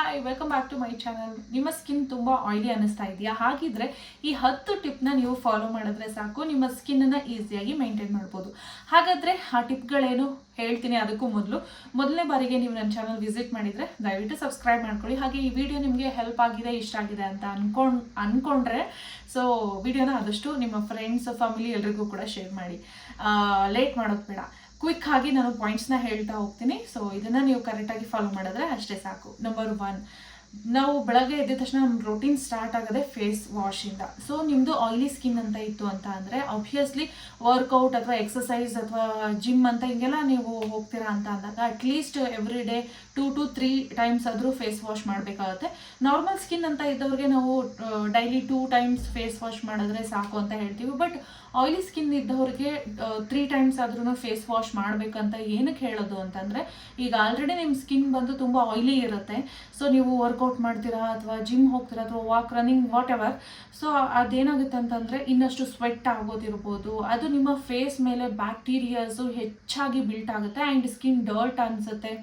Hi welcome back to my channel ನಿಮ್ಮ skin ತುಂಬ oily ಅನ್ನಿಸ್ತಾ ಇದೆಯಾ? ಹಾಗಿದ್ರೆ ಈ ಹತ್ತು ಟಿಪ್ನ ನೀವು ಫಾಲೋ ಮಾಡಿದ್ರೆ ಸಾಕು. ನಿಮ್ಮ ಸ್ಕಿನ್ನನ್ನು ಈಸಿಯಾಗಿ ಮೇಂಟೈನ್ ಮಾಡ್ಬೋದು. ಹಾಗಾದರೆ ಆ ಟಿಪ್ಗಳೇನು ಹೇಳ್ತೀನಿ ಅದಕ್ಕೂ ಮೊದಲು. ಮೊದಲನೇ ಬಾರಿಗೆ ನೀವು ನನ್ನ ಚಾನಲ್ ವಿಸಿಟ್ ಮಾಡಿದರೆ ದಯವಿಟ್ಟು ಸಬ್ಸ್ಕ್ರೈಬ್ ಮಾಡ್ಕೊಳ್ಳಿ. ಹಾಗೆ ಈ ವಿಡಿಯೋ ನಿಮಗೆ ಹೆಲ್ಪ್ ಆಗಿದೆ, ಇಷ್ಟ ಆಗಿದೆ ಅಂತ ಅನ್ಕೊಂಡು ಅಂದ್ಕೊಂಡ್ರೆ ಸೊ ವಿಡಿಯೋನ ಆದಷ್ಟು ನಿಮ್ಮ ಫ್ರೆಂಡ್ಸ್ ಫ್ಯಾಮಿಲಿ ಎಲ್ರಿಗೂ ಕೂಡ ಶೇರ್ ಮಾಡಿ. ಲೇಟ್ ಮಾಡೋದು ಬೇಡ. ಕ್ವಿಕ್ ಆಗಿ ನಾನು ಪಾಯಿಂಟ್ಸ್ನ ಹೇಳ್ತಾ ಹೋಗ್ತೀನಿ. ಸೊ ಇದನ್ನು ನೀವು ಕರೆಕ್ಟಾಗಿ ಫಾಲೋ ಮಾಡಿದ್ರೆ ಅಷ್ಟೇ ಸಾಕು. ನಂಬರ್ ಒನ್ ನಾವು ಬೆಳಗ್ಗೆ ಎದ್ದ ತಕ್ಷಣ ನಮ್ಮ ರೊಟೀನ್ ಸ್ಟಾರ್ಟ್ ಆಗೋದೇ ಫೇಸ್ ವಾಶಿಂದ ಸೊ ನಿಮ್ಮದು ಆಯಿಲಿ ಸ್ಕಿನ್ ಅಂತ ಇತ್ತು ಅಂತ ಅಂದರೆ ಆಬ್ವಿಯಸ್ಲಿ ವರ್ಕೌಟ್ ಅಥವಾ ಎಕ್ಸಸೈಸ್ ಅಥವಾ ಜಿಮ್ ಅಂತ ಹಿಂಗೆಲ್ಲ ನೀವು ಹೋಗ್ತೀರಾ ಅಂತ ಅಂದಾಗ at least every day two to three times ಆದರೂ ಫೇಸ್ ವಾಶ್ ಮಾಡಬೇಕಾಗುತ್ತೆ. ನಾರ್ಮಲ್ ಸ್ಕಿನ್ ಅಂತ ಇದ್ದವ್ರಿಗೆ ನಾವು daily two times face wash ಮಾಡಿದ್ರೆ ಸಾಕು ಅಂತ ಹೇಳ್ತೀವಿ. ಬಟ್ ಆಯಿಲಿ ಸ್ಕಿನ್ ಇದ್ದವ್ರಿಗೆ ತ್ರೀ ಟೈಮ್ಸ್ ಆದ್ರೂ ಫೇಸ್ ವಾಶ್ ಮಾಡಬೇಕಂತ ಏನಕ್ಕೆ ಹೇಳೋದು ಅಂತಂದರೆ, ಈಗ ಆಲ್ರೆಡಿ ನಿಮ್ಮ ಸ್ಕಿನ್ ಬಂದು ತುಂಬ ಆಯಿಲಿ ಇರುತ್ತೆ. ಸೊ ನೀವು ವರ್ಕೌಟ್ ಮಾಡ್ತೀರಾ ಅಥವಾ ಜಿಮ್ ಹೋಗ್ತೀರಾ ಅಥವಾ walk, running whatever so ಅದೇನಾಗುತ್ತೆ ಅಂತಂದರೆ, ಇನ್ನಷ್ಟು ಸ್ವೆಟ್ ಆಗೋದಿರ್ಬೋದು. ಅದು ನಿಮ್ಮ ಫೇಸ್ ಮೇಲೆ ಬ್ಯಾಕ್ಟೀರಿಯಾಸು ಹೆಚ್ಚಾಗಿ ಬಿಲ್ಟ್ ಆಗುತ್ತೆ ಆ್ಯಂಡ್ ಸ್ಕಿನ್ ಡರ್ಟ್ ಅನಿಸುತ್ತೆ.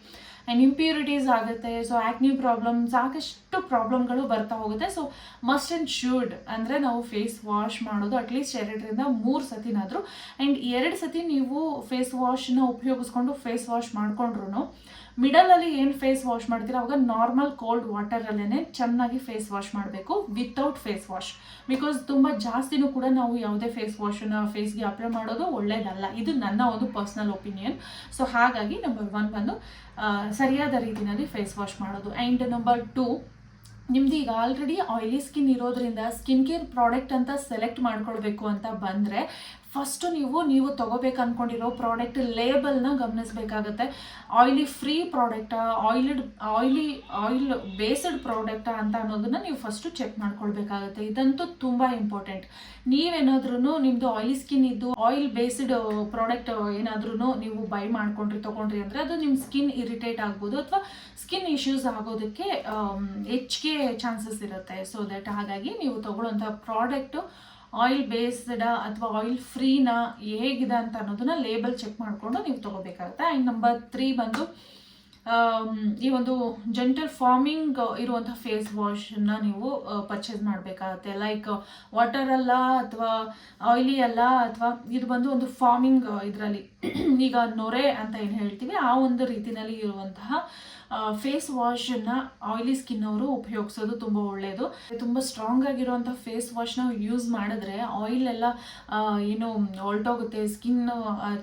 ಆ್ಯಂಡ್ ಇಂಪ್ಯೂರಿಟೀಸ್ ಆಗುತ್ತೆ ಸೊ ಆ್ಯಕ್ನಿ ಪ್ರಾಬ್ಲಮ್ ಸಾಕಷ್ಟು ಪ್ರಾಬ್ಲಮ್ಗಳು ಬರ್ತಾ ಹೋಗುತ್ತೆ. ಸೊ ಮಸ್ಟ್ ಆ್ಯಂಡ್ ಶುಡ್ ಅಂದರೆ ನಾವು ಫೇಸ್ ವಾಶ್ ಮಾಡೋದು ಅಟ್ಲೀಸ್ಟ್ ಎರಡರಿಂದ ಮೂರು ಸತಿನಾದರೂ. ಆ್ಯಂಡ್ ಎರಡು ಸತಿ ನೀವು ಫೇಸ್ ವಾಶ್ನ ಉಪಯೋಗಿಸ್ಕೊಂಡು ಫೇಸ್ ವಾಶ್ ಮಾಡ್ಕೊಂಡ್ರು ಮಿಡಲಲ್ಲಿ ಏನು ಫೇಸ್ ವಾಶ್ ಮಾಡ್ತೀರಾ? ಅವಾಗ ನಾರ್ಮಲ್ ಕೋಲ್ಡ್ ವಾಟರಲ್ಲೇ ಚೆನ್ನಾಗಿ ಫೇಸ್ ವಾಶ್ ಮಾಡಬೇಕು ವಿತೌಟ್ ಫೇಸ್ ವಾಶ್ ಬಿಕಾಸ್ ತುಂಬ ಜಾಸ್ತಿನೂ ಕೂಡ ನಾವು ಯಾವುದೇ ಫೇಸ್ ವಾಶನ್ನ ಫೇಸ್ಗೆ ಅಪ್ಲೈ ಮಾಡೋದು ಒಳ್ಳೇದಲ್ಲ. ಇದು ನನ್ನ ಒಂದು ಪರ್ಸ್ನಲ್ ಒಪಿನಿಯನ್ ಸೊ ಹಾಗಾಗಿ ನಂಬರ್ ಒನ್ ಬಂದು ಸರಿಯಾದ ರೀತಿಯಲ್ಲಿ ಫೇಸ್ ವಾಶ್ ಮಾಡೋದು. ಆ್ಯಂಡ್ ನಂಬರ್ ಟೂ ನಿಮ್ದು ಈಗ ಆಲ್ರೆಡಿ ಆಯಿಲಿ ಸ್ಕಿನ್ ಇರೋದ್ರಿಂದ ಸ್ಕಿನ್ ಕೇರ್ ಪ್ರಾಡಕ್ಟ್ ಅಂತ ಸೆಲೆಕ್ಟ್ ಮಾಡ್ಕೊಳ್ಬೇಕು ಅಂತ ಬಂದರೆ ಫಸ್ಟು ನೀವು ನೀವು ತಗೋಬೇಕು ಅಂದ್ಕೊಂಡಿರೋ ಪ್ರಾಡಕ್ಟ್ ಲೇಬಲ್ನ ಗಮನಿಸಬೇಕಾಗತ್ತೆ. ಆಯಿಲಿ ಫ್ರೀ ಪ್ರಾಡಕ್ಟಾ ಆಯಿಲ್ಡ್ ಆಯಿಲಿ ಆಯಿಲ್ ಬೇಸ್ಡ್ ಪ್ರಾಡಕ್ಟಾ ಅಂತ ಅನ್ನೋದನ್ನ ನೀವು ಫಸ್ಟು ಚೆಕ್ ಮಾಡ್ಕೊಳ್ಬೇಕಾಗತ್ತೆ. ಇದಂತೂ ತುಂಬ ಇಂಪಾರ್ಟೆಂಟ್ ನೀವೇನಾದ್ರೂ ನಿಮ್ಮದು ಆಯಿಲಿ ಸ್ಕಿನ್ ಇದ್ದು ಆಯಿಲ್ ಬೇಸ್ಡ್ ಪ್ರಾಡಕ್ಟ್ ಏನಾದ್ರೂ ನೀವು ಬೈ ಮಾಡ್ಕೊಂಡ್ರಿ, ತೊಗೊಂಡ್ರಿ ಅಂದರೆ ಅದು ನಿಮ್ಮ ಸ್ಕಿನ್ ಇರಿಟೇಟ್ ಆಗ್ಬೋದು ಅಥವಾ ಸ್ಕಿನ್ ಇಶ್ಯೂಸ್ ಆಗೋದಕ್ಕೆ ಹೆಚ್ಚಿಗೆ ಚಾನ್ಸಸ್ ಇರುತ್ತೆ. ಸೊ ದಟ್ ಹಾಗಾಗಿ ನೀವು ತೊಗೊಳ್ಳೋಂಥ ಪ್ರಾಡಕ್ಟು ಆಯಿಲ್ ಬೇಸ್ಡ ಅಥವಾ ಆಯಿಲ್ ಫ್ರೀನ ಹೇಗಿದೆ ಅಂತ ಅನ್ನೋದನ್ನ ಲೇಬಲ್ ಚೆಕ್ ಮಾಡಿಕೊಂಡು ನೀವು ತಗೋಬೇಕಾಗುತ್ತೆ. ಆ್ಯಂಡ್ ನಂಬರ್ ತ್ರೀ ಬಂದು ಈ ಒಂದು ಜೆಂಟಲ್ ಫಾರ್ಮಿಂಗ್ ಇರುವಂಥ ಫೇಸ್ ವಾಶನ್ನ ನೀವು ಪರ್ಚೇಸ್ ಮಾಡಬೇಕಾಗತ್ತೆ. ಲೈಕ್ ವಾಟರ್ ಅಲ್ಲ ಅಥವಾ ಆಯಿಲಿ ಅಲ್ಲ ಅಥವಾ ಇದು ಬಂದು ಒಂದು ಫಾರ್ಮಿಂಗ್ ಇದರಲ್ಲಿ, ಈಗ ನೊರೆ ಅಂತ ಏನು ಹೇಳ್ತೀವಿ, ಆ ಒಂದು ರೀತಿಯಲ್ಲಿ ಇರುವಂತಹ ಫೇಸ್ ವಾಶನ್ನ ಆಯಿಲಿ ಸ್ಕಿನ್ ಅವರು ಉಪಯೋಗಿಸೋದು ತುಂಬ ಒಳ್ಳೆಯದು ತುಂಬ ಸ್ಟ್ರಾಂಗ್ ಆಗಿರುವಂಥ ಫೇಸ್ ವಾಶ್ನ ಯೂಸ್ ಮಾಡಿದ್ರೆ ಆಯಿಲ್ ಎಲ್ಲ ಏನು ಹೊಲ್ಟೋಗುತ್ತೆ ಸ್ಕಿನ್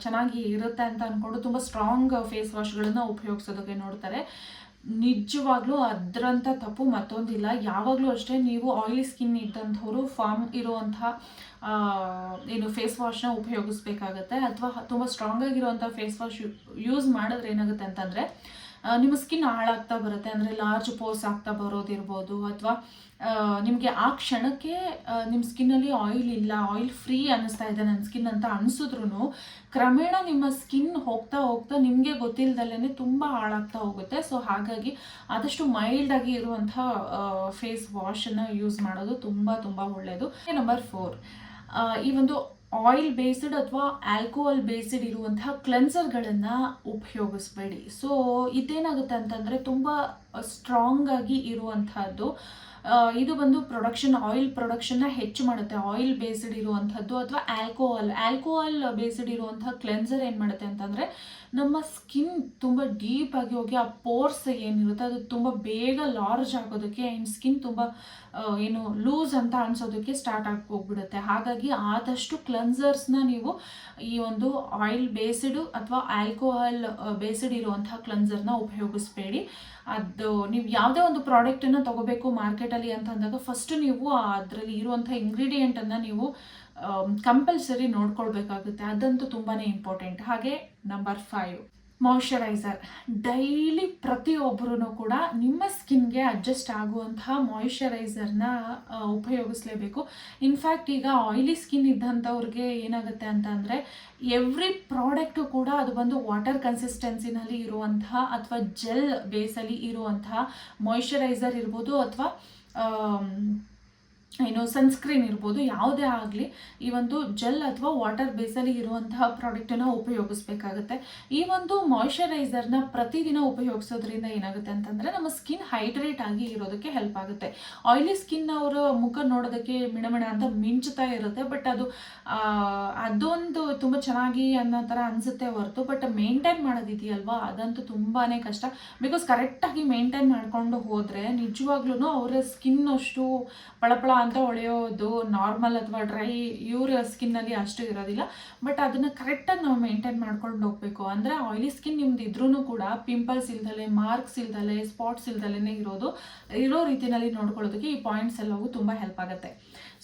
ಚೆನ್ನಾಗಿ ಇರುತ್ತೆ ಅಂತ ಅಂದ್ಕೊಂಡು ತುಂಬ ಸ್ಟ್ರಾಂಗ್ ಫೇಸ್ ವಾಶ್ಗಳನ್ನ ಉಪಯೋಗಿಸೋದಕ್ಕೆ ನೋಡ್ತಾರೆ. ನಿಜವಾಗ್ಲೂ ಅದರಂಥ ತಪ್ಪು ಮತ್ತೊಂದಿಲ್ಲ. ಯಾವಾಗಲೂ ಅಷ್ಟೇ ನೀವು ಆಯಿಲಿ ಸ್ಕಿನ್ ಇದ್ದಂಥವ್ರು ಫಾರ್ಮ್ ಇರುವಂಥ ಏನು ಫೇಸ್ ವಾಶ್ನ ಉಪಯೋಗಿಸ್ಬೇಕಾಗತ್ತೆ. ಅಥವಾ ತುಂಬ ಸ್ಟ್ರಾಂಗ್ ಆಗಿರುವಂಥ ಫೇಸ್ ವಾಶ್ ಯೂಸ್ ಮಾಡಿದ್ರೆ ಏನಾಗುತ್ತೆ ಅಂತಂದರೆ ನಿಮ್ಮ ಸ್ಕಿನ್ ಹಾಳಾಗ್ತಾ ಬರುತ್ತೆ, ಅಂದರೆ ಲಾರ್ಜ್ ಪೋರ್ಸ್ ಆಗ್ತಾ ಬರೋದಿರ್ಬೋದು ಅಥವಾ ನಿಮಗೆ ಆ ಕ್ಷಣಕ್ಕೆ ನಿಮ್ಮ ಸ್ಕಿನ್ನಲ್ಲಿ ಆಯಿಲ್ ಇಲ್ಲ ಆಯಿಲ್ ಫ್ರೀ ಅನ್ನಿಸ್ತಾ ಇದೆ ನನ್ನ ಸ್ಕಿನ್ ಅಂತ ಅನಿಸಿದ್ರು ಕ್ರಮೇಣ ನಿಮ್ಮ ಸ್ಕಿನ್ ಹೋಗ್ತಾ ಹೋಗ್ತಾ ನಿಮಗೆ ಗೊತ್ತಿಲ್ಲದಲ್ಲೇ ತುಂಬ ಹಾಳಾಗ್ತಾ ಹೋಗುತ್ತೆ. ಸೊ ಹಾಗಾಗಿ ಆದಷ್ಟು ಮೈಲ್ಡಾಗಿ ಇರುವಂಥ ಫೇಸ್ ವಾಶನ್ನು ಯೂಸ್ ಮಾಡೋದು ತುಂಬ ತುಂಬ ಒಳ್ಳೆಯದು ನಂಬರ್ ಫೋರ್ ಈ ಒಂದು ಆಯಿಲ್ ಬೇಸ್ಡ್ ಅಥವಾ ಆಲ್ಕೋಹಾಲ್ ಬೇಸ್ಡ್ ಇರುವಂತಹ ಕ್ಲೆನ್ಸರ್ಗಳನ್ನು ಉಪಯೋಗಿಸ್ಬೇಡಿ. ಸೊ ಇದೇನಾಗುತ್ತೆ ಅಂತಂದರೆ ತುಂಬ ಸ್ಟ್ರಾಂಗ್ ಆಗಿ ಇರುವಂತಹದ್ದು. ಇದು ಬಂದು ಪ್ರೊಡಕ್ಷನ್ ಆಯಿಲ್ ಪ್ರೊಡಕ್ಷನ್ನ ಹೆಚ್ಚು ಮಾಡುತ್ತೆ. ಆಯಿಲ್ ಬೇಸ್ಡ್ ಇರುವಂಥದ್ದು ಅಥವಾ ಆಲ್ಕೋಹಾಲ್ ಆಲ್ಕೋಹಾಲ್ ಬೇಸ್ಡ್ ಇರುವಂತಹ ಕ್ಲೆನ್ಸರ್ ಏನು ಮಾಡುತ್ತೆ ಅಂತಂದರೆ ನಮ್ಮ ಸ್ಕಿನ್ ತುಂಬ ಡೀಪ್ ಆಗಿ ಹೋಗಿ ಆ ಪೋರ್ಸ್ ಏನಿರುತ್ತೆ, ಅದು ತುಂಬ ಬೇಗ ಲಾರ್ಜ್ ಆಗೋದಕ್ಕೆ ಆ್ಯಂಡ್ ಸ್ಕಿನ್ ತುಂಬ ಏನು ಲೂಸ್ ಅಂತ ಅನ್ಸೋದಕ್ಕೆ ಸ್ಟಾರ್ಟ್ ಆಗಿ ಹೋಗ್ಬಿಡುತ್ತೆ. ಹಾಗಾಗಿ ಆದಷ್ಟು ಕ್ಲೆನ್ಸರ್ಸ್ನ ನೀವು ಈ ಒಂದು ಆಯಿಲ್ ಬೇಸ್ಡ್ ಅಥವಾ ಆಲ್ಕೋಹಾಲ್ ಬೇಸ್ಡ್ ಇರುವಂತಹ ಕ್ಲೆನ್ಸರ್ನ ಉಪಯೋಗಿಸ್ಬೇಡಿ. ಅದು ನೀವು ಯಾವುದೇ ಒಂದು ಪ್ರಾಡಕ್ಟನ್ನು ತಗೋಬೇಕು ಮಾರ್ಕೆಟಲ್ಲಿ ಅಂತ ಅಂದಾಗ ಫಸ್ಟ್ ನೀವು ಅದರಲ್ಲಿ ಇರುವಂಥ ಇಂಗ್ರೀಡಿಯೆಂಟನ್ನು ನೀವು ಕಂಪಲ್ಸರಿ ನೋಡ್ಕೊಳ್ಬೇಕಾಗುತ್ತೆ. ಅದಂತೂ ತುಂಬಾ ಇಂಪಾರ್ಟೆಂಟ್ ಹಾಗೆ ನಂಬರ್ ಫೈವ್ ಮಾಯ್ಶ್ಚರೈಸರ್ ಡೈಲಿ ಪ್ರತಿಯೊಬ್ಬರೂ ಕೂಡ ನಿಮ್ಮ ಸ್ಕಿನ್ಗೆ ಅಡ್ಜಸ್ಟ್ ಆಗುವಂತಹ ಮಾಯಿಶ್ಚರೈಸರ್ನ ಉಪಯೋಗಿಸಲೇಬೇಕು. ಇನ್ಫ್ಯಾಕ್ಟ್ ಈಗ ಆಯಿಲಿ ಸ್ಕಿನ್ ಇದ್ದಂಥವ್ರಿಗೆ ಏನಾಗುತ್ತೆ ಅಂತ ಅಂದರೆ ಎವ್ರಿ ಪ್ರಾಡಕ್ಟು ಕೂಡ ಅದು ಬಂದು ವಾಟರ್ ಕನ್ಸಿಸ್ಟೆನ್ಸಿನಲ್ಲಿ ಇರುವಂತಹ ಅಥವಾ ಜೆಲ್ ಬೇಸಲ್ಲಿ ಇರುವಂತಹ ಮಾಯಿಶ್ಚರೈಸರ್ ಇರ್ಬೋದು ಅಥವಾ ಏನು ಸನ್ಸ್ಕ್ರೀನ್ ಇರ್ಬೋದು, ಯಾವುದೇ ಆಗಲಿ ಈ ಒಂದು ಜೆಲ್ ಅಥವಾ ವಾಟರ್ ಬೇಸಲ್ಲಿ ಇರುವಂತಹ ಪ್ರಾಡಕ್ಟನ್ನು ಉಪಯೋಗಿಸ್ಬೇಕಾಗುತ್ತೆ. ಈ ಒಂದು ಮಾಯ್ಶ್ಚರೈಸರ್ನ ಪ್ರತಿದಿನ ಉಪಯೋಗಿಸೋದ್ರಿಂದ ಏನಾಗುತ್ತೆ ಅಂತಂದರೆ, ನಮ್ಮ ಸ್ಕಿನ್ ಹೈಡ್ರೇಟ್ ಆಗಿ ಇರೋದಕ್ಕೆ ಹೆಲ್ಪ್ ಆಗುತ್ತೆ. ಆಯಿಲಿ ಸ್ಕಿನ್ ಅವರ ಮುಖ ನೋಡೋದಕ್ಕೆ ಮಿಣಮಿಣ ಅಂತ ಮಿಂಚುತ್ತಾ ಇರುತ್ತೆ ಬಟ್ ಅದು ಅದೊಂದು ತುಂಬ ಚೆನ್ನಾಗಿ ಅನ್ನೋ ಥರ ಅನಿಸುತ್ತೆ ಹೊರತು ಬಟ್ ಮೇಂಟೈನ್ ಮಾಡೋದಿದೆಯಲ್ವಾ ಅದಂತೂ ತುಂಬಾ ಕಷ್ಟ. ಬಿಕಾಸ್ ಕರೆಕ್ಟಾಗಿ ಮೇಂಟೈನ್ ಮಾಡ್ಕೊಂಡು ಹೋದರೆ ನಿಜವಾಗ್ಲೂ ಅವರ ಸ್ಕಿನ್ ಅಷ್ಟು ಪಳಪಳ ಅಂತ ಹೊಳೆಯೋದು ನಾರ್ಮಲ್ ಅಥವಾ ಡ್ರೈ ಇವ್ರ ಸ್ಕಿನ್ನಲ್ಲಿ ಅಷ್ಟು ಇರೋದಿಲ್ಲ. ಬಟ್ ಅದನ್ನು ಕರೆಕ್ಟಾಗಿ ನಾವು ಮೇಂಟೈನ್ ಮಾಡ್ಕೊಂಡು ಹೋಗಬೇಕು. ಅಂದರೆ ಆಯಿಲಿ ಸ್ಕಿನ್ ನಿಮ್ದು ಇದ್ರೂ ಕೂಡ ಪಿಂಪಲ್ಸ್ ಇಲ್ದಲೆ ಮಾರ್ಕ್ಸ್ ಇಲ್ದಲೆ ಸ್ಪಾಟ್ಸ್ ಇಲ್ದಲೇ ಇರೋದು. ಇರೋ ರೀತಿಯಲ್ಲಿ ನೋಡ್ಕೊಳ್ಳೋದಕ್ಕೆ ಈ ಪಾಯಿಂಟ್ಸ್ ಎಲ್ಲವೂ ತುಂಬ ಹೆಲ್ಪ್ ಆಗುತ್ತೆ.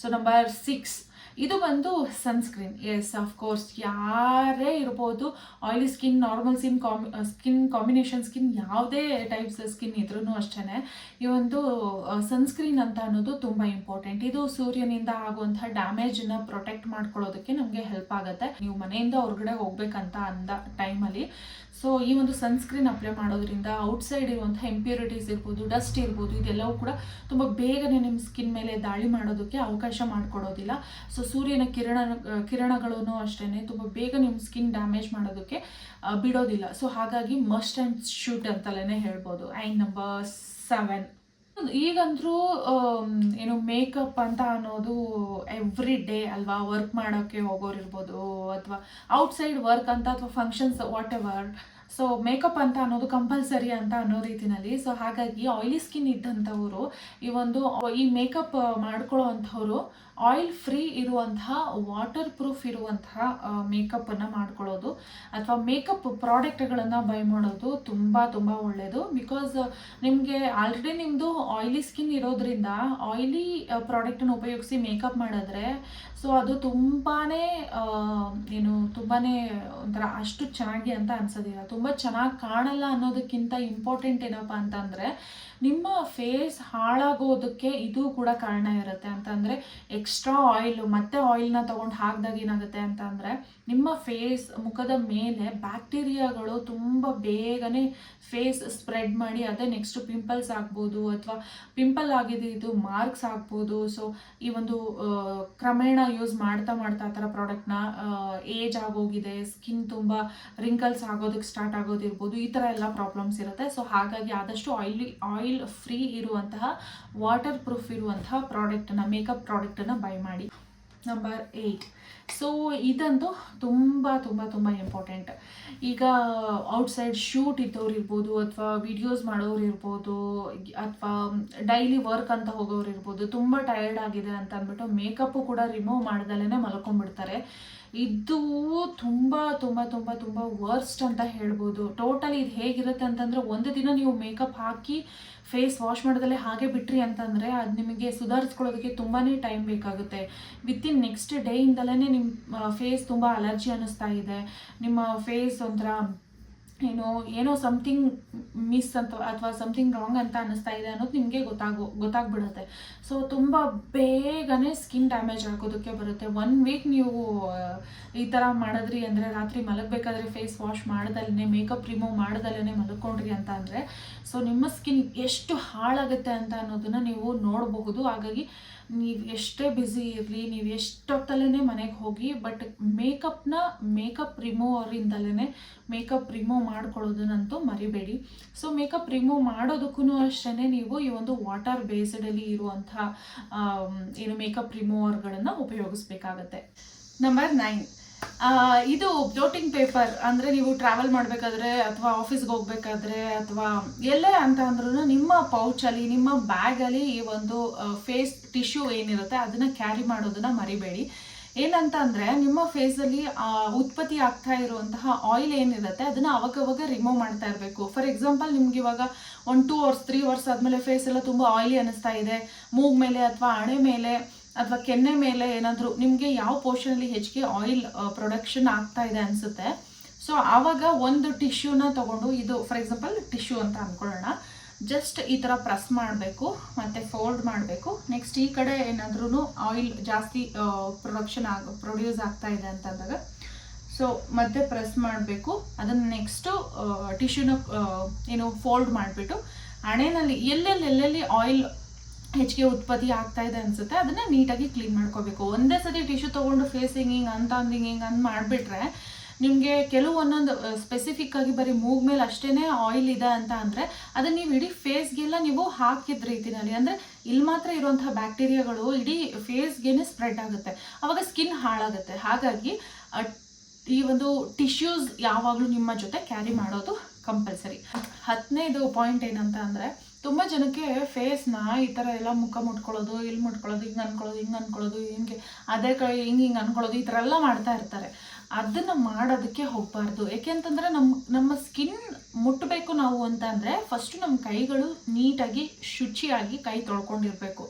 ಸೊ ನಂಬರ್ ಸಿಕ್ಸ್ ಇದು ಬಂದು ಸನ್ಸ್ಕ್ರೀನ್ ಎಸ್ ಕೋರ್ಸ್ ಯಾರೇ ಇರ್ಬೋದು oily skin normal skin combi skin combination skin ಯಾವುದೇ ಟೈಪ್ಸ್ ಸ್ಕಿನ್ ಇದ್ರೂ ಅಷ್ಟೇ ಈ ಒಂದು ಸನ್ಸ್ಕ್ರೀನ್ ಅಂತ ಅನ್ನೋದು ತುಂಬ ಇಂಪಾರ್ಟೆಂಟ್ ಇದು ಸೂರ್ಯನಿಂದ ಆಗುವಂತಹ ಡ್ಯಾಮೇಜನ್ನ ಪ್ರೊಟೆಕ್ಟ್ ಮಾಡ್ಕೊಳ್ಳೋದಕ್ಕೆ ನಮಗೆ ಹೆಲ್ಪ್ ಆಗುತ್ತೆ. ನೀವು ಮನೆಯಿಂದ ಹೊರಗಡೆ ಹೋಗ್ಬೇಕಂತ ಅಂದ ಟೈಮಲ್ಲಿ ಸೊ ಈ ಒಂದು ಸನ್ಸ್ಕ್ರೀನ್ ಅಪ್ಲೈ ಮಾಡೋದ್ರಿಂದ ಔಟ್ಸೈಡ್ ಇರುವಂಥ ಇಂಪ್ಯೂರಿಟೀಸ್ ಇರ್ಬೋದು ಡಸ್ಟ್ ಇರ್ಬೋದು, ಇದೆಲ್ಲವೂ ಕೂಡ ತುಂಬ ಬೇಗನೆ ನಿಮ್ಮ ಸ್ಕಿನ್ ಮೇಲೆ ದಾಳಿ ಮಾಡೋದಕ್ಕೆ ಅವಕಾಶ ಮಾಡಿಕೊಡೋದಿಲ್ಲ. ಸೊ ಸೂರ್ಯನ ಕಿರಣ ಕಿರಣಗಳನ್ನು ಅಷ್ಟೇ ತುಂಬ ಬೇಗ ನಿಮ್ಮ ಸ್ಕಿನ್ ಡ್ಯಾಮೇಜ್ ಮಾಡೋದಕ್ಕೆ ಬಿಡೋದಿಲ್ಲ. ಸೊ ಹಾಗಾಗಿ ಮಸ್ಟ್ ಆ್ಯಂಡ್ ಶೂಟ್ ಅಂತಲೇ ಹೇಳ್ಬೋದು. ಆ್ಯಂಡ್ ನಂಬರ್ ಸೆವೆನ್ ಈಗಂದ್ರೂ ಏನು ಮೇಕಪ್ ಅಂತ ಅನ್ನೋದು ಎವ್ರಿ ಡೇ ಅಲ್ವಾ? ವರ್ಕ್ ಮಾಡೋಕ್ಕೆ ಹೋಗೋರು ಇರ್ಬೋದು, ಅಥವಾ ಔಟ್ಸೈಡ್ ವರ್ಕ್ ಅಂತ ಅಥವಾ functions whatever so makeup ಅಂತ ಅನ್ನೋದು ಕಂಪಲ್ಸರಿ ಅಂತ ಅನ್ನೋ ರೀತಿನಲ್ಲಿ. ಸೊ ಹಾಗಾಗಿ ಆಯಿಲಿ ಸ್ಕಿನ್ ಇದ್ದಂಥವರು, ಈ ಒಂದು, ಈ ಮೇಕಪ್ ಮಾಡ್ಕೊಳ್ಳೋ ಅಂಥವ್ರು ಆಯಿಲ್ ಫ್ರೀ ಇರುವಂತಹ ವಾಟರ್ ಪ್ರೂಫ್ ಇರುವಂತಹ ಮೇಕಪ್ಪನ್ನು ಮಾಡ್ಕೊಳ್ಳೋದು. ಅಥವಾ ಮೇಕಪ್ ಪ್ರಾಡಕ್ಟ್ಗಳನ್ನು ಬೈ ಮಾಡೋದು ತುಂಬ ತುಂಬ ಒಳ್ಳೆಯದು ಬಿಕಾಸ್ ನಿಮಗೆ ಆಲ್ರೆಡಿ ನಿಮ್ಮದು ಆಯಿಲಿ ಸ್ಕಿನ್ ಇರೋದ್ರಿಂದ ಆಯಿಲಿ ಪ್ರಾಡಕ್ಟನ್ನು ಉಪಯೋಗಿಸಿ ಮೇಕಪ್ ಮಾಡಿದ್ರೆ ಸೊ ಅದು ತುಂಬಾ ಏನು ತುಂಬಾ ಒಂಥರ ಅಷ್ಟು ಚೆನ್ನಾಗಿ ಅಂತ ಅನ್ಸೋದಿಲ್ಲ. ತುಂಬ ಚೆನ್ನಾಗಿ ಕಾಣಲ್ಲ ಅನ್ನೋದಕ್ಕಿಂತ ಇಂಪಾರ್ಟೆಂಟ್ ಏನಪ್ಪ ಅಂತಂದರೆ, ನಿಮ್ಮ ಫೇಸ್ ಹಾಳಾಗೋದಕ್ಕೆ ಇದು ಕೂಡ ಕಾರಣ ಇರುತ್ತೆ. ಅಂತಂದರೆ ಎಕ್ಸ್ಟ್ರಾ ಆಯಿಲ್ ಮತ್ತೆ ಆಯಿಲ್ನ ತೊಗೊಂಡು ಹಾಕಿದಾಗ ಏನಾಗುತ್ತೆ ಅಂತ ಅಂದರೆ, ನಿಮ್ಮ ಫೇಸ್ ಮುಖದ ಮೇಲೆ ಬ್ಯಾಕ್ಟೀರಿಯಾಗಳು ತುಂಬ ಬೇಗನೆ ಫೇಸ್ ಸ್ಪ್ರೆಡ್ ಮಾಡಿ ಅದೇ ನೆಕ್ಸ್ಟ್ ಪಿಂಪಲ್ಸ್ ಆಗ್ಬೋದು ಅಥವಾ ಪಿಂಪಲ್ ಆಗಿದೆ ಇದು ಮಾರ್ಕ್ಸ್ ಆಗ್ಬೋದು. ಸೊ ಈ ಒಂದು ಕ್ರಮೇಣ ಯೂಸ್ ಮಾಡ್ತಾ ಮಾಡ್ತಾ ಆ ಥರ ಪ್ರಾಡಕ್ಟ್ನ ಏಜ್ ಆಗೋಗಿದೆ ಸ್ಕಿನ್ ತುಂಬ ರಿಂಕಲ್ಸ್ ಆಗೋದಕ್ಕೆ ಸ್ಟಾರ್ಟ್ ಆಗೋದಿರ್ಬೋದು, ಈ ಥರ ಎಲ್ಲ ಪ್ರಾಬ್ಲಮ್ಸ್ ಇರುತ್ತೆ. ಸೊ ಹಾಗಾಗಿ ಆದಷ್ಟು ಆಯಿಲಿ ಆಯಿಲ್ ಫ್ರೀ ಇರುವಂತಹ ವಾಟರ್ ಪ್ರೂಫ್ ಇರುವಂತಹ ಪ್ರಾಡಕ್ಟನ್ನು ಮೇಕಪ್ ಪ್ರಾಡಕ್ಟನ್ನು ಬೈ ಮಾಡಿ. ನಂಬರ್ ಏಯ್ಟ್ ಸೊ ಇದಂತೂ ತುಂಬ ತುಂಬ ತುಂಬ ಇಂಪಾರ್ಟೆಂಟ್ ಈಗ ಔಟ್ಸೈಡ್ ಶೂಟ್ ಇದ್ದವ್ರು ಇರ್ಬೋದು ಅಥವಾ ವಿಡಿಯೋಸ್ ಮಾಡೋರು ಇರ್ಬೋದು, ಅಥವಾ ಡೈಲಿ ವರ್ಕ್ ಅಂತ ಹೋಗೋರು ಇರ್ಬೋದು, ತುಂಬ ಟಯರ್ಡ್ ಆಗಿದೆ ಅಂತ ಅಂದ್ಬಿಟ್ಟು ಮೇಕಪ್ಪು ಕೂಡ ರಿಮೂವ್ ಮಾಡ್ದಲೇ ಮಲ್ಕೊಂಡ್ಬಿಡ್ತಾರೆ. ಇದು ತುಂಬ ತುಂಬ ತುಂಬ ತುಂಬ ವರ್ಸ್ಟ್ ಅಂತ ಹೇಳ್ಬೋದು. ಟೋಟಲಿ ಇದು ಹೇಗಿರುತ್ತೆ ಅಂತಂದರೆ ಒಂದು ದಿನ ನೀವು ಮೇಕಪ್ ಹಾಕಿ ಫೇಸ್ ವಾಶ್ ಮಾಡೋದಲ್ಲೇ ಹಾಗೆ ಬಿಟ್ರಿ ಅಂತಂದರೆ ಅದು ನಿಮಗೆ ಸುಧಾರಿಸ್ಕೊಳ್ಳೋದಕ್ಕೆ ತುಂಬಾ ಟೈಮ್ ಬೇಕಾಗುತ್ತೆ. ವಿತಿನ್ ನೆಕ್ಸ್ಟ್ ಡೇಯಿಂದಲೇ ನಿಮ್ಮ ಫೇಸ್ ತುಂಬ ಅಲರ್ಜಿ ಅನ್ನಿಸ್ತಾ ಇದೆ. ನಿಮ್ಮ ಫೇಸ್ ಒಂಥರ ಏನೋ ಏನೋ ಸಮಥಿಂಗ್ ಮಿಸ್ ಅಂತ, ಅಥವಾ ಸಮಥಿಂಗ್ ರಾಂಗ್ ಅಂತ ಅನ್ನಿಸ್ತಾ ಇದೆ ಅನ್ನೋದು ನಿಮಗೆ ಗೊತ್ತಾಗೋ, ಗೊತ್ತಾಗ್ಬಿಡುತ್ತೆ. ಸೊ ತುಂಬ ಬೇಗನೆ ಸ್ಕಿನ್ ಡ್ಯಾಮೇಜ್ ಆಗೋದಕ್ಕೆ ಬರುತ್ತೆ. ಒನ್ ವೀಕ್ ನೀವು ಈ ಥರ ಮಾಡಿದ್ರಿ ಅಂದರೆ, ರಾತ್ರಿ ಮಲಗಬೇಕಾದ್ರೆ ಫೇಸ್ ವಾಶ್ ಮಾಡ್ದಲೇ ಮೇಕಪ್ ರಿಮೂವ್ ಮಾಡ್ದಲೇ ಮಲ್ಕೊಂಡ್ರಿ ಅಂತ ಅಂದರೆ ಸೊ ನಿಮ್ಮ ಸ್ಕಿನ್ ಎಷ್ಟು ಹಾಳಾಗುತ್ತೆ ಅಂತ ಅನ್ನೋದನ್ನು ನೀವು ನೋಡಬಹುದು. ಹಾಗಾಗಿ ನೀವು ಎಷ್ಟೇ ಬ್ಯುಸಿ ಇರಲಿ, ನೀವು ಎಷ್ಟೊತ್ತಲ್ಲೇ ಮನೆಗೆ ಹೋಗಿ ಬಟ್ ಮೇಕಪ್ನ ಮೇಕಪ್ ರಿಮೂವರಿಂದಲೇ ಮೇಕಪ್ ರಿಮೂವ್ ಮಾಡ್ಕೊಳ್ಳೋದನ್ನಂತೂ ಮರಿಬೇಡಿ. ಸೊ ಮೇಕಪ್ ರಿಮೂವ್ ಮಾಡೋದಕ್ಕೂ ಅಷ್ಟೇ ನೀವು ಈ ಒಂದು ವಾಟರ್ ಬೇಸ್ಡಲ್ಲಿ ಇರುವಂಥ ಏನು ಮೇಕಪ್ ರಿಮೂವರ್ಗಳನ್ನು ಉಪಯೋಗಿಸ್ಬೇಕಾಗತ್ತೆ. ನಂಬರ್ ನೈನ್ ಇದು ಬ್ಲೋಟಿಂಗ್ ಪೇಪರ್ ಅಂದರೆ ನೀವು ಟ್ರಾವೆಲ್ ಮಾಡಬೇಕಾದ್ರೆ ಅಥವಾ ಆಫೀಸ್ಗೆ ಹೋಗ್ಬೇಕಾದ್ರೆ ಅಥವಾ ಎಲ್ಲೇ ಅಂತ ಅಂದ್ರೂ ನಿಮ್ಮ ಪೌಚಲ್ಲಿ ನಿಮ್ಮ ಬ್ಯಾಗಲ್ಲಿ ಈ ಒಂದು ಫೇಸ್ ಟಿಶ್ಯೂ ಏನಿರುತ್ತೆ ಅದನ್ನು ಕ್ಯಾರಿ ಮಾಡೋದನ್ನ ಮರಿಬೇಡಿ. ಏನಂತ ಅಂದರೆ ನಿಮ್ಮ ಫೇಸಲ್ಲಿ ಉತ್ಪತ್ತಿ ಆಗ್ತಾ ಇರುವಂತಹ ಆಯಿಲ್ ಏನಿರುತ್ತೆ ಅದನ್ನು ಅವಾಗವಾಗ ರಿಮೂವ್ ಮಾಡ್ತಾ ಇರಬೇಕು. ಫಾರ್ ಎಕ್ಸಾಂಪಲ್ ನಿಮ್ಗೆ ಇವಾಗ ಒಂದು ಟೂ ಅವರ್ಸ್ ತ್ರೀ ಅವರ್ಸ್ ಆದಮೇಲೆ ಫೇಸ್ ಎಲ್ಲ ತುಂಬ ಆಯಿಲಿ ಅನ್ನಿಸ್ತಾ ಇದೆ. ಮೂಗ್ ಮೇಲೆ ಅಥವಾ ಹಣೆ ಮೇಲೆ ಅಥವಾ ಕೆನ್ನೆ ಮೇಲೆ ಏನಾದರೂ, ನಿಮಗೆ ಯಾವ ಪೋರ್ಷನಲ್ಲಿ ಹೆಚ್ಚಿಗೆ ಆಯಿಲ್ ಪ್ರೊಡಕ್ಷನ್ ಆಗ್ತಾ ಇದೆ ಅನಿಸುತ್ತೆ. ಸೊ ಆವಾಗ ಒಂದು ಟಿಶ್ಯೂನ ತೊಗೊಂಡು ಇದು ಫಾರ್ ಎಕ್ಸಾಂಪಲ್ ಟಿಶ್ಯೂ ಅಂತ ಅಂದ್ಕೊಳ್ಳೋಣ ಜಸ್ಟ್ ಈ ಥರ ಪ್ರೆಸ್ ಮಾಡಬೇಕು, ಮತ್ತು ಫೋಲ್ಡ್ ಮಾಡಬೇಕು. ನೆಕ್ಸ್ಟ್ ಈ ಕಡೆ ಏನಾದ್ರೂ ಆಯಿಲ್ ಜಾಸ್ತಿ ಪ್ರೊಡಕ್ಷನ್ ಆಗ ಪ್ರೊಡ್ಯೂಸ್ ಆಗ್ತಾ ಇದೆ ಅಂತಂದಾಗ. ಸೊ ಮತ್ತೆ ಪ್ರೆಸ್ ಮಾಡಬೇಕು. ಅದನ್ನು ನೆಕ್ಸ್ಟು ಟಿಶ್ಯೂನ ಏನು ಫೋಲ್ಡ್ ಮಾಡಿಬಿಟ್ಟು, ಹಣೆಯಲ್ಲಿ ಎಲ್ಲೆಲ್ಲಿ ಎಲ್ಲೆಲ್ಲಿ ಆಯಿಲ್ ಹೆಚ್ಚಿಗೆ ಉತ್ಪತ್ತಿ ಆಗ್ತಾ ಇದೆ ಅನ್ಸುತ್ತೆ. ಅದನ್ನ ನೀಟಾಗಿ ಕ್ಲೀನ್ ಮಾಡ್ಕೋಬೇಕು. ಒಂದೇ ಸತಿ ಟಿಶ್ಯೂ ತಗೊಂಡು ಫೇಸ್ ಹಿಂಗಿಂಗ್ ಅಂತ ಅಂದ್ ಹಿಂಗಿಂಗ್ ಅಂತ ಮಾಡಿಬಿಟ್ರೆ ನಿಮಗೆ ಕೆಲವು ಒಂದೊಂದು ಸ್ಪೆಸಿಫಿಕ್ ಆಗಿ ಬರೀ ಮೂಗ್ ಮೇಲೆ ಅಷ್ಟೇ ಆಯಿಲ್ ಇದೆ ಅಂತ ಅಂದರೆ ಅದನ್ನ ನೀವು ಇಡೀ ಫೇಸ್ಗೆಲ್ಲ ನೀವು ಹಾಕಿದ ರೀತಿನಲ್ಲಿ ಅಂದರೆ ಇಲ್ಲಿ ಮಾತ್ರ ಇರುವಂತಹ ಬ್ಯಾಕ್ಟೀರಿಯಾಗಳು ಇಡೀ ಫೇಸ್ಗೆನೆ ಸ್ಪ್ರೆಡ್ ಆಗುತ್ತೆ. ಅವಾಗ ಸ್ಕಿನ್ ಹಾಳಾಗುತ್ತೆ. ಹಾಗಾಗಿ ಈ ಒಂದು ಟಿಶ್ಯೂಸ್ ಯಾವಾಗಲೂ ನಿಮ್ಮ ಜೊತೆ ಕ್ಯಾರಿ ಮಾಡೋದು ಕಂಪಲ್ಸರಿ ಹತ್ತನೇದು ಪಾಯಿಂಟ್ ಏನಂತ ಅಂದರೆ ತುಂಬ ಜನಕ್ಕೆ ಫೇಸ್ನ ಈ ಥರ ಎಲ್ಲ ಮುಖ ಮುಟ್ಕೊಳ್ಳೋದು ಇಲ್ಲಿ ಮುಟ್ಕೊಳ್ಳೋದು, ಹಿಂಗೆ ಅನ್ಕೊಳ್ಳೋದು ಹಿಂಗೆ ಅನ್ಕೊಳ್ಳೋದು, ಹಿಂಗೆ ಅದೇ ಕೈ ಹಿಂಗೆ ಹಿಂಗೆ ಅನ್ಕೊಳ್ಳೋದು ಈ ಥರ ಎಲ್ಲ ಮಾಡ್ತಾ ಇರ್ತಾರೆ. ಅದನ್ನು ಮಾಡೋದಕ್ಕೆ ಹೋಗಬಾರ್ದು. ಏಕೆಂತಂದರೆ ನಮ್ಮ ನಮ್ಮ ಸ್ಕಿನ್ ಮುಟ್ಟಬೇಕು ನಾವು ಅಂತ ಅಂದರೆ ಫಸ್ಟು ನಮ್ಮ ಕೈಗಳು ನೀಟಾಗಿ ಶುಚಿಯಾಗಿ ಕೈ ತೊಳ್ಕೊಂಡಿರಬೇಕು.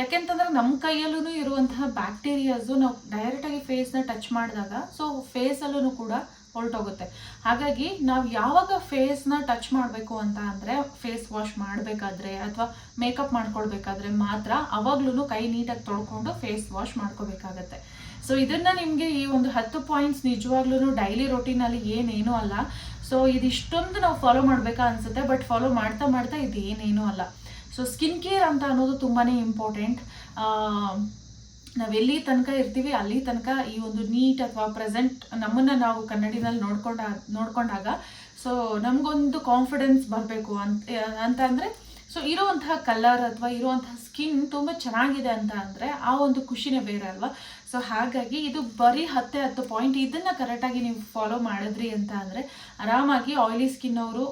ಯಾಕೆಂತಂದ್ರೆ ನಮ್ಮ ಕೈಯಲ್ಲೂ ಇರುವಂತಹ ಬ್ಯಾಕ್ಟೀರಿಯಾಸು ನಾವು ಡೈರೆಕ್ಟಾಗಿ ಫೇಸ್ನ ಟಚ್ ಮಾಡಿದಾಗ ಸೊ ಫೇಸಲ್ಲೂ ಕೂಡ ಹೊರಟೋಗುತ್ತೆ. ಹಾಗಾಗಿ ನಾವು ಯಾವಾಗ ಫೇಸ್ನ ಟಚ್ ಮಾಡಬೇಕು ಅಂತ ಅಂದರೆ ಫೇಸ್ ವಾಶ್ ಮಾಡಬೇಕಾದ್ರೆ ಅಥವಾ ಮೇಕಪ್ ಮಾಡ್ಕೊಳ್ಬೇಕಾದ್ರೆ ಮಾತ್ರ ಅವಾಗ್ಲೂ ಕೈ ನೀಟಾಗಿ ತೊಳ್ಕೊಂಡು ಫೇಸ್ ವಾಶ್ ಮಾಡ್ಕೋಬೇಕಾಗತ್ತೆ. ಸೊ ಇದನ್ನು ನಿಮಗೆ ಈ ಒಂದು ಹತ್ತು ಪಾಯಿಂಟ್ಸ್ ನಿಜವಾಗ್ಲೂ ಡೈಲಿ ರೊಟೀನಲ್ಲಿ ಏನೇನೂ ಅಲ್ಲ. ಸೊ ಇದಿಷ್ಟೊಂದು ನಾವು ಫಾಲೋ ಮಾಡಬೇಕಾ ಅನಿಸುತ್ತೆ ಬಟ್ ಫಾಲೋ ಮಾಡ್ತಾ ಮಾಡ್ತಾ ಇದು ಏನೇನೂ ಅಲ್ಲ. ಸೊ ಸ್ಕಿನ್ ಕೇರ್ ಅಂತ ಅನ್ನೋದು ತುಂಬಾ ಇಂಪಾರ್ಟೆಂಟ್ ನಾವೆಲ್ಲಿ ತನಕ ಇರ್ತೀವಿ, ಅಲ್ಲಿ ತನಕ ಈ ಒಂದು ನೀಟ್ ಅಥವಾ ಪ್ರೆಸೆಂಟ್ ನಮ್ಮನ್ನು ನಾವು ಕನ್ನಡಿನಲ್ಲಿ ನೋಡ್ಕೊಂಡ, ನೋಡ್ಕೊಂಡಾಗ, ಸೊ ನಮಗೊಂದು ಕಾನ್ಫಿಡೆನ್ಸ್ ಬರಬೇಕು ಅಂತ ಅಂತ ಅಂದರೆ, ಸೊ ಇರೋವಂತಹ ಕಲರ್ ಅಥವಾ ಇರುವಂತಹ ಸ್ಕಿನ್ ತುಂಬ ಚೆನ್ನಾಗಿದೆ ಅಂತ ಅಂದರೆ ಆ ಒಂದು ಖುಷಿನೇ ಬೇರೆ ಅಲ್ವಾ? ಸೊ ಹಾಗಾಗಿ ಇದು ಬರೀ ಹತ್ತೆ ಹತ್ತು ಪಾಯಿಂಟ್ ಇದನ್ನು ಕರೆಕ್ಟಾಗಿ ನೀವು ಫಾಲೋ ಮಾಡಿದ್ರಿ ಅಂತ ಅಂದರೆ ಆರಾಮಾಗಿ ಆಯಿಲಿ ಸ್ಕಿನ್ ಅವರು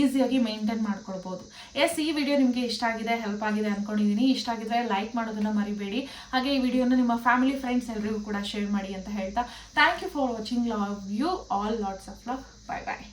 ಈಸಿಯಾಗಿ ಮೇಂಟೈನ್ ಮಾಡ್ಕೊಳ್ಬೋದು. ಎಸ್ ಈ ವಿಡಿಯೋ ನಿಮಗೆ ಇಷ್ಟ ಆಗಿದೆ ಹೆಲ್ಪ್ ಆಗಿದೆ ಅಂದ್ಕೊಂಡಿದ್ದೀನಿ ಇಷ್ಟ ಆಗಿದ್ರೆ ಲೈಕ್ ಮಾಡೋದನ್ನು ಮರಿಬೇಡಿ. ಹಾಗೆ ಈ ವಿಡಿಯೋನ ನಿಮ್ಮ ಫ್ಯಾಮಿಲಿ ಫ್ರೆಂಡ್ಸ್ ಎಲ್ಲರಿಗೂ ಕೂಡ ಶೇರ್ ಮಾಡಿ ಅಂತ ಹೇಳ್ತಾ. Thank you for watching love you all lots of love bye bye